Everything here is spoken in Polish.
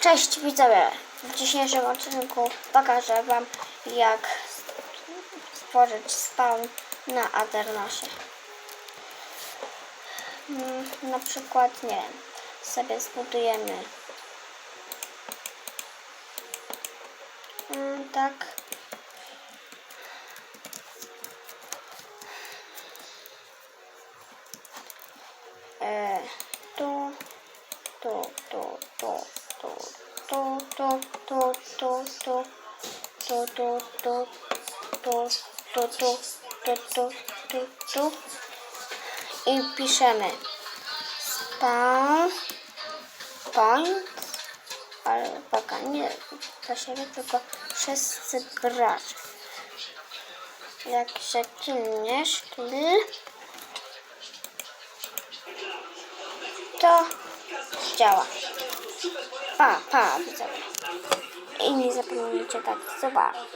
Cześć widzowie! W dzisiejszym odcinku pokażę Wam jak stworzyć spawn na Aternosie. Mm, Na przykład, nie wiem, sobie zbudujemy Mm, tak. E, tu, tu, tu, tu, tu, tu, tu, tu, tu, tu, tu, tu, tu, tu, tu, tu, tu, tu, tu. I piszemy spawn point, ale poka nie dla siebie, tylko wszyscy gracze. Jak się kilniesz, to działa. Pa, pa, widzowie. I nie zapomnijcie tak zobaczyć.